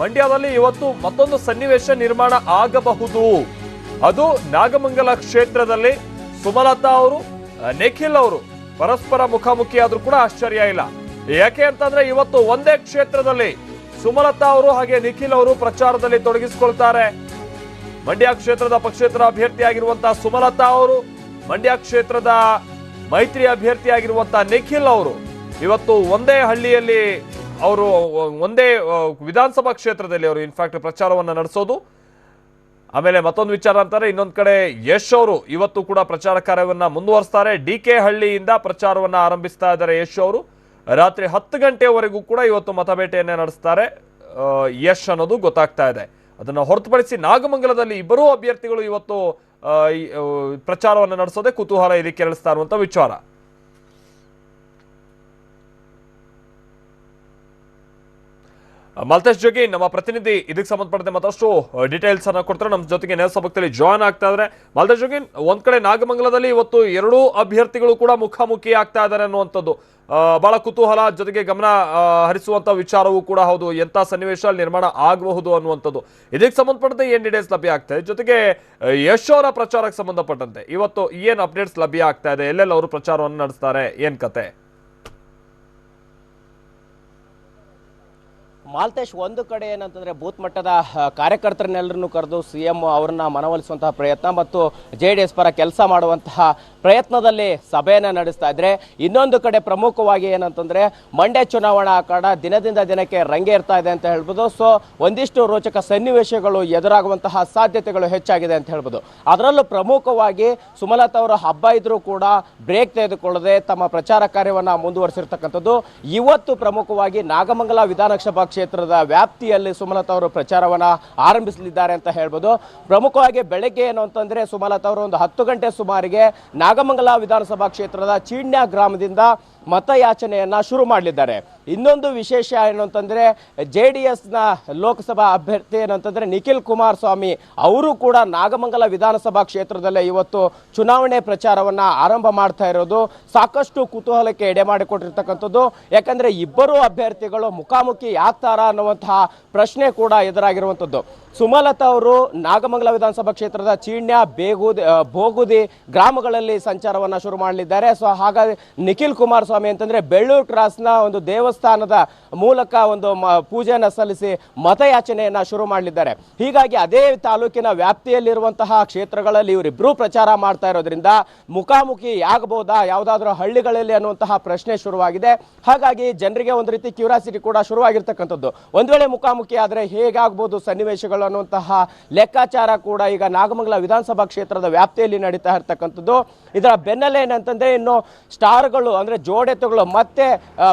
ಮಂಡ್ಯದಲ್ಲಿ ಇವತ್ತು ಮತ್ತೊಂದು ಸನ್ನಿವೇಶ ನಿರ್ಮಾಣ ಆಗಬಹುದು. ಅದು ನಾಗಮಂಗಲ ಕ್ಷೇತ್ರದಲ್ಲಿ ಸುಮಲತಾ ಅವರು, ನಿಖಿಲ್ ಅವರು ಪರಸ್ಪರ ಮುಖಾಮುಖಿ ಆದ್ರೂ ಕೂಡ ಆಶ್ಚರ್ಯ ಇಲ್ಲ. ಯಾಕೆ ಅಂತಂದ್ರೆ ಇವತ್ತು ಒಂದೇ ಕ್ಷೇತ್ರದಲ್ಲಿ ಸುಮಲತಾ ಅವರು ಹಾಗೆ ನಿಖಿಲ್ ಅವರು ಪ್ರಚಾರದಲ್ಲಿ ತೊಡಗಿಸಿಕೊಳ್ತಾರೆ. ಮಂಡ್ಯ ಕ್ಷೇತ್ರದ ಪಕ್ಷೇತರ ಅಭ್ಯರ್ಥಿಯಾಗಿರುವಂತಹ ಸುಮಲತಾ ಅವರು, ಮಂಡ್ಯ ಕ್ಷೇತ್ರದ ಮೈತ್ರಿ ಅಭ್ಯರ್ಥಿಯಾಗಿರುವಂತಹ ನಿಖಿಲ್ ಅವರು ಇವತ್ತು ಒಂದೇ ಹಳ್ಳಿಯಲ್ಲಿ ಅವರು ಒಂದೇ ವಿಧಾನಸಭಾ ಕ್ಷೇತ್ರದಲ್ಲಿ ಅವರು ಇನ್ಫ್ಯಾಕ್ಟ್ ಪ್ರಚಾರವನ್ನು ನಡೆಸೋದು. ಆಮೇಲೆ ಮತ್ತೊಂದು ವಿಚಾರ ಅಂತಾರೆ, ಇನ್ನೊಂದು ಕಡೆ ಯಶ್ ಅವರು ಇವತ್ತು ಕೂಡ ಪ್ರಚಾರ ಕಾರ್ಯವನ್ನ ಮುಂದುವರಿಸ್ತಾರೆ. ಡಿ ಕೆ ಹಳ್ಳಿಯಿಂದ ಪ್ರಚಾರವನ್ನ ಆರಂಭಿಸ್ತಾ ಇದ್ದಾರೆ ಯಶ್ ಅವರು. ರಾತ್ರಿ ಹತ್ತು ಗಂಟೆವರೆಗೂ ಕೂಡ ಇವತ್ತು ಮತಬೇಟೆಯನ್ನ ನಡೆಸ್ತಾರೆ. ಯಶ್ ಅನ್ನೋದು ಗೊತ್ತಾಗ್ತಾ ಇದೆ. ಅದನ್ನು ಹೊರತುಪಡಿಸಿ ನಾಗಮಂಗಲದಲ್ಲಿ ಇಬ್ಬರೂ ಅಭ್ಯರ್ಥಿಗಳು ಇವತ್ತು ಪ್ರಚಾರವನ್ನು ನಡೆಸೋದೇ ಕುತೂಹಲ ಇಲ್ಲಿ ಕೆರಳಿಸ್ತಾ ಇರುವಂಥ ವಿಚಾರ. ಮಲ್ತೇಶ್ ಜೋಗಿ, ನಮ್ಮ ಪ್ರತಿನಿಧಿ ಇದಕ್ಕೆ ಸಂಬಂಧಪಟ್ಟಂತೆ ಮತ್ತಷ್ಟು ಡೀಟೇಲ್ಸ್ ಅನ್ನ ಕೊಡ್ತಾರೆ. ನಮ್ಮ ಜೊತೆಗೆ ನೇರ ಸಭಕ್ತಲ್ಲಿ ಜಾಯ್ನ್ ಆಗ್ತಾ ಇದ್ದಾರೆ ಮಲ್ತೇಶ್ ಜೋಗಿ, ಒಂದ್ ಕಡೆ ನಾಗಮಂಗಲದಲ್ಲಿ ಇವತ್ತು ಎರಡೂ ಅಭ್ಯರ್ಥಿಗಳು ಕೂಡ ಮುಖಾಮುಖಿ ಆಗ್ತಾ ಇದ್ದಾರೆ ಅನ್ನುವಂಥದ್ದು. ಬಹಳ ಕುತೂಹಲ, ಜೊತೆಗೆ ಗಮನ ಹರಿಸುವಂತ ವಿಚಾರವೂ ಕೂಡ ಹೌದು. ಎಂತ ಸನ್ನಿವೇಶ ನಿರ್ಮಾಣ ಆಗಬಹುದು ಅನ್ನುವಂಥದ್ದು. ಇದಕ್ಕೆ ಸಂಬಂಧಪಟ್ಟಂತೆ ಏನ್ ಡೀಟೇಲ್ಸ್ ಲಭ್ಯ ಆಗ್ತಾ ಜೊತೆಗೆ ಯಶ್ ಅವರ ಪ್ರಚಾರಕ್ಕೆ ಸಂಬಂಧಪಟ್ಟಂತೆ. ಇವತ್ತು ಏನ್ ಅಪ್ಡೇಟ್ಸ್ ಲಭ್ಯ ಆಗ್ತಾ ಇದೆ? ಎಲ್ಲೆಲ್ಲ ಅವರು ಪ್ರಚಾರವನ್ನು ನಡೆಸ್ತಾರೆ? ಏನ್ ಕತೆ? ಮಾಲ್ತೇಶ್, ಒಂದು ಕಡೆ ಏನಂತಂದ್ರೆ ಬೂತ್ ಮಟ್ಟದ ಕಾರ್ಯಕರ್ತರನ್ನೆಲ್ಲರನ್ನು ಕರೆದು ಸಿ ಎಂ ಅವ್ರನ್ನ ಮನವೊಲಿಸುವಂತಹ ಪ್ರಯತ್ನ ಮತ್ತು ಜೆ ಪರ ಕೆಲಸ ಮಾಡುವಂತಹ ಪ್ರಯತ್ನದಲ್ಲಿ ಸಭೆಯನ್ನು ನಡೆಸ್ತಾ ಇದ್ರೆ, ಇನ್ನೊಂದು ಕಡೆ ಪ್ರಮುಖವಾಗಿ ಏನಂತಂದ್ರೆ, ಮಂಡ್ಯ ಚುನಾವಣಾ ಅಖಾಡ ದಿನದಿಂದ ದಿನಕ್ಕೆ ರಂಗೇರ್ತಾ ಇದೆ ಅಂತ ಹೇಳ್ಬೋದು. ಸೊ ಒಂದಿಷ್ಟು ರೋಚಕ ಸನ್ನಿವೇಶಗಳು ಎದುರಾಗುವಂತಹ ಸಾಧ್ಯತೆಗಳು ಹೆಚ್ಚಾಗಿದೆ ಅಂತ ಹೇಳ್ಬೋದು. ಅದರಲ್ಲೂ ಪ್ರಮುಖವಾಗಿ ಸುಮಲತಾ ಅವರ ಹಬ್ಬ ಇದ್ರೂ ಕೂಡ ಬ್ರೇಕ್ ತೆಗೆದುಕೊಳ್ಳದೆ ತಮ್ಮ ಪ್ರಚಾರ ಕಾರ್ಯವನ್ನು ಮುಂದುವರಿಸಿರ್ತಕ್ಕಂಥದ್ದು. ಇವತ್ತು ಪ್ರಮುಖವಾಗಿ ನಾಗಮಂಗಲ ವಿಧಾನಸಭಾ ಕ್ಷೇತ್ರದ ವ್ಯಾಪ್ತಿಯಲ್ಲಿ ಸುಮಲತಾ ಅವರು ಪ್ರಚಾರವನ್ನು ಆರಂಭಿಸಲಿದ್ದಾರೆ ಅಂತ ಹೇಳ್ಬೋದು. ಪ್ರಮುಖವಾಗಿ ಬೆಳಗ್ಗೆ ಏನು ಅಂತಂದ್ರೆ ಸುಮಲತಾ ಅವರು ಒಂದು ಹತ್ತು ಗಂಟೆ ಸುಮಾರಿಗೆ ನಾಗಮಂಗಲ ವಿಧಾನಸಭಾ ಕ್ಷೇತ್ರದ ಚೀಣ್ಯ ಗ್ರಾಮದಿಂದ ಮತಯಾಚನೆಯನ್ನ ಶುರು ಮಾಡಲಿದ್ದಾರೆ. ಇನ್ನೊಂದು ವಿಶೇಷ ಏನು ಅಂತಂದ್ರೆ ಜೆ ಡಿ ಎಸ್ನ ಲೋಕಸಭಾ ಅಭ್ಯರ್ಥಿ ಏನಂತಂದರೆ ನಿಖಿಲ್ ಕುಮಾರಸ್ವಾಮಿ ಅವರು ಕೂಡ ನಾಗಮಂಗಲ ವಿಧಾನಸಭಾ ಕ್ಷೇತ್ರದಲ್ಲೇ ಇವತ್ತು ಚುನಾವಣೆ ಪ್ರಚಾರವನ್ನ ಆರಂಭ ಮಾಡ್ತಾ ಇರೋದು. ಸಾಕಷ್ಟು ಕುತೂಹಲಕ್ಕೆ ಎಡೆ ಮಾಡಿಕೊಟ್ಟಿರ್ತಕ್ಕಂಥದ್ದು. ಯಾಕಂದ್ರೆ ಇಬ್ಬರು ಅಭ್ಯರ್ಥಿಗಳು ಮುಖಾಮುಖಿ ಯಾಕ್ತಾರ ಅನ್ನುವಂತಹ ಪ್ರಶ್ನೆ ಕೂಡ ಎದುರಾಗಿರುವಂಥದ್ದು. ಸುಮಲತಾ ಅವರು ನಾಗಮಂಗಲ ವಿಧಾನಸಭಾ ಕ್ಷೇತ್ರದ ಚೀಣ್ಯ, ಬೇಗುದಿ ಬೋಗುದಿ ಗ್ರಾಮಗಳಲ್ಲಿ ಸಂಚಾರವನ್ನ ಶುರು ಮಾಡಲಿದ್ದಾರೆ. ಸೊ, ಹಾಗಾಗಿ ನಿಖಿಲ್ ಕುಮಾರಸ್ವಾಮಿ ಅಂತಂದ್ರೆ ಬೆಳ್ಳೂರು ಕ್ರಾಸ್ನ ಒಂದು ದೇವಸ್ಥಾನದ ಮೂಲಕ ಒಂದು ಪೂಜೆಯನ್ನು ಸಲ್ಲಿಸಿ ಮತಯಾಚನೆಯನ್ನ ಶುರು ಮಾಡಲಿದ್ದಾರೆ. ಹೀಗಾಗಿ ಅದೇ ತಾಲೂಕಿನ ವ್ಯಾಪ್ತಿಯಲ್ಲಿರುವಂತಹ ಕ್ಷೇತ್ರಗಳಲ್ಲಿ ಇವರಿಬ್ರು ಪ್ರಚಾರ ಮಾಡ್ತಾ ಇರೋದ್ರಿಂದ ಮುಖಾಮುಖಿ ಆಗಬಹುದಾ ಯಾವುದಾದ್ರೂ ಹಳ್ಳಿಗಳಲ್ಲಿ ಅನ್ನುವಂತಹ ಪ್ರಶ್ನೆ ಶುರುವಾಗಿದೆ. ಹಾಗಾಗಿ ಜನರಿಗೆ ಒಂದು ರೀತಿ ಕ್ಯೂರಾಸಿಟಿ ಕೂಡ ಶುರುವಾಗಿರ್ತಕ್ಕಂಥದ್ದು. ಒಂದು ವೇಳೆ ಮುಖಾಮುಖಿ ಆದ್ರೆ ಹೇಗಾಗಬಹುದು ಸನ್ನಿವೇಶಗಳು ಅನ್ನುವಂತಹ ಲೆಕ್ಕಾಚಾರ ಕೂಡ ಈಗ ನಾಗಮಂಗಲ ವಿಧಾನಸಭಾ ಕ್ಷೇತ್ರದ ವ್ಯಾಪ್ತಿಯಲ್ಲಿ ನಡೀತಾ ಇರ್ತಕ್ಕಂಥದ್ದು. ಇದರ ಬೆನ್ನಲ್ಲೇ ಏನಂತಂದ್ರೆ ಇನ್ನು ಸ್ಟಾರ್ಗಳು ಅಂದ್ರೆ ಜೋಡೆತ್ತುಗಳು ಮತ್ತೆ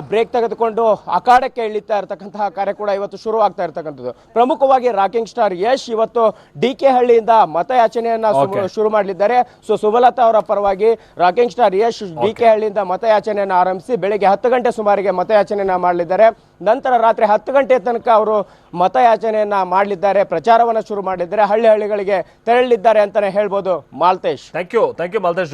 ಬ್ರೇಕ್ ತೆಗೆದುಕೊಂಡು ಅಖಾಡಕ್ಕೆ ಇಳಿತಾ ಇರತಕ್ಕಂತಹ ಕಾರ್ಯ ಕೂಡ ಇವತ್ತು ಶುರು ಆಗ್ತಾ ಇರ್ತಕ್ಕಂಥದ್ದು. ಪ್ರಮುಖವಾಗಿ ರಾಕಿಂಗ್ ಸ್ಟಾರ್ ಯಶ್ ಇವತ್ತು ಡಿ ಕೆ ಹಳ್ಳಿಯಿಂದ ಮತಯಾಚನೆಯನ್ನ. ಶುರು ಮಾಡಲಿದ್ದಾರೆ. ಸೊ ಸುಮಲತಾ ಅವರ ಪರವಾಗಿ rocking star Yash D K ಹಳ್ಳಿಯಿಂದ ಮತಯಾಚನೆಯನ್ನು ಆರಂಭಿಸಿ ಬೆಳಿಗ್ಗೆ ಹತ್ತು ಗಂಟೆ ಸುಮಾರಿಗೆ ಮತಯಾಚನೆಯನ್ನ ಮಾಡಲಿದ್ದಾರೆ. ನಂತರ ರಾತ್ರಿ ಹತ್ತು ಗಂಟೆ ತನಕ ಅವರು ಮತಯಾಚನೆಯನ್ನ ಮಾಡಲಿದ್ದಾರೆ. ಪ್ರಚಾರವನ್ನ ಶುರು ಮಾಡಿದ್ದಾರೆ. ಹಳ್ಳಿ ಹಳ್ಳಿಗಳಿಗೆ ತೆರಳಿದ್ದಾರೆ ಅಂತಾನೆ ಹೇಳ್ಬೋದು Maltesh. Thank you thank you Maltesh.